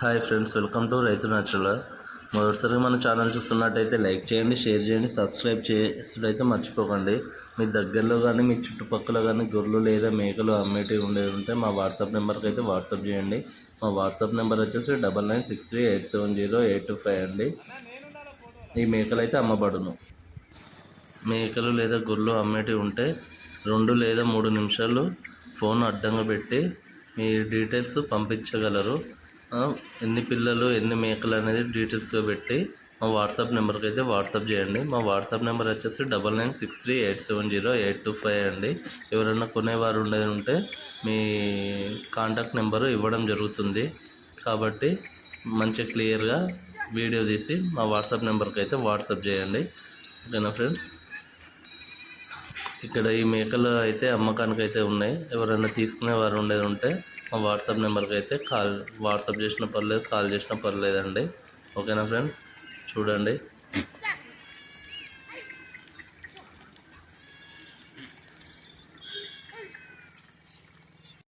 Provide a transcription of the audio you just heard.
Hi friends welcome to Raithu natural మొదటిసారి మన channel చూస్తున్నట్టయితే లైక్ చేయండి షేర్ చేయండి సబ్స్క్రైబ్ చేసుడైతే మర్చిపోకండి. మీ దగ్గరలో కానీ మీ చుట్టుపక్కల కానీ గొర్రెలు లేదా మేకలు అమ్మేటివి ఉండేవి ఉంటే మా వాట్సాప్ నెంబర్కి అయితే వాట్సాప్ చేయండి. మా వాట్సాప్ నెంబర్ వచ్చేసి double nine six three eight seven zero eight two five అండి. ఈ మేకలు అయితే అమ్మబడును. మేకలు లేదా గొర్రెలు అమ్మేటివి ఉంటే రెండు లేదా మూడు నిమిషాలు ఫోన్ అడ్డంగా పెట్టి మీ డీటెయిల్స్ పంపించగలరు. ఎన్ని పిల్లలు ఎన్ని మేకలు అనేది డీటెయిల్స్గా పెట్టి మా వాట్సాప్ నెంబర్కి అయితే వాట్సాప్ చేయండి. మా వాట్సాప్ నెంబర్ వచ్చేసి double nine six three eight seven zero eight two five అండి. ఎవరైనా కొనేవారు ఉండేది ఉంటే మీ కాంటాక్ట్ నెంబరు ఇవ్వడం జరుగుతుంది. కాబట్టి మంచి క్లియర్గా వీడియో తీసి మా వాట్సాప్ నెంబర్కి అయితే వాట్సాప్ చేయండి. ఓకేనా ఫ్రెండ్స్? ఇక్కడ ఈ మేకలు అయితే అమ్మకానికి అయితే ఉన్నాయి. ఎవరైనా తీసుకునే వారు ఉండేది ఉంటే మా వాట్సాప్ నెంబర్కి అయితే కాల్ వాట్సాప్ చేసిన పర్లేదు కాల్ చేసిన పర్లేదండి. ఓకేనా ఫ్రెండ్స్? చూడండి.